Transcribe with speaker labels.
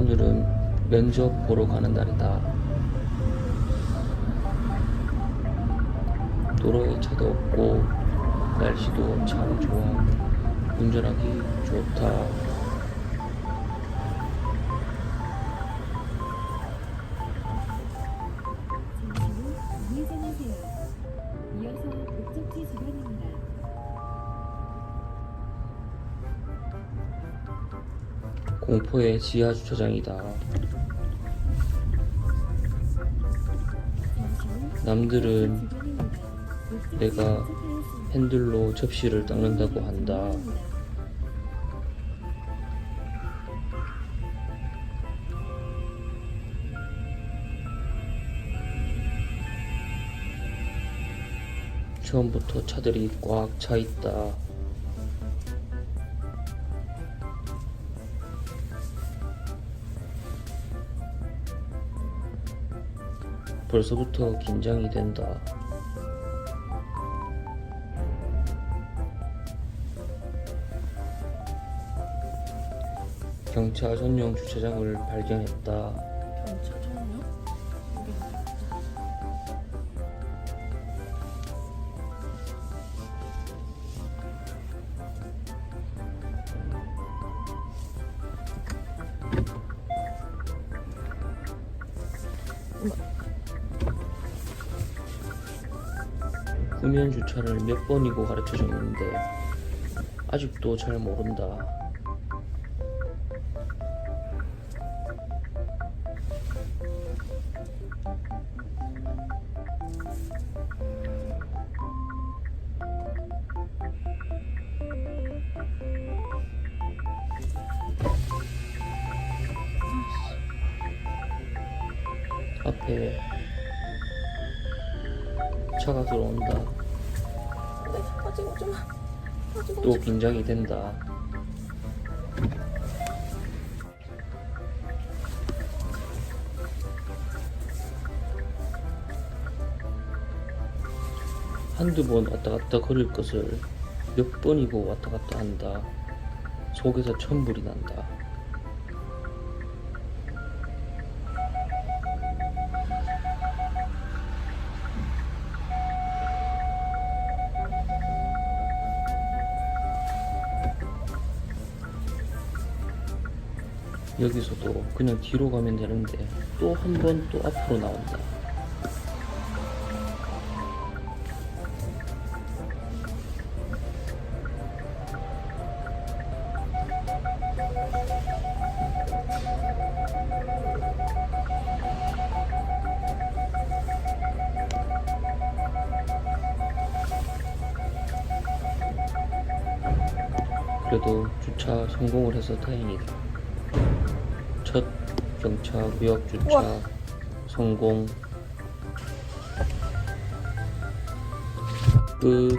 Speaker 1: 오늘은 면접 보러 가는 날이다. 도로에 차도 없고 날씨도 참 좋아. 운전하기 좋다. 공포의 지하 주차장이다. 남들은 내가. 핸들로 접시를 닦는다고 한다. 처음부터 차들이 꽉 차 있다. 벌써부터 긴장이 된다. 경차 전용 주차장을 발견했다.
Speaker 2: 경차장요? 여 기
Speaker 1: 후면 주차를 몇 번이고 가르쳐 줬는데 아직도 잘 모른다. 앞에 차가 들어온다.
Speaker 3: 또좀
Speaker 1: 긴장이 된다. 한두 번 왔다 갔다 걸을 것을 몇 번이고 왔다 갔다 한다. 속에서 천불이 난다. 여기서도 그냥 뒤로 가면 되는데 또 한 번 또 앞으로 나온다. 그래도 주차 성공을 해서 다행이다. 첫 경차 구역 주차
Speaker 3: 우와.
Speaker 1: 성공 끝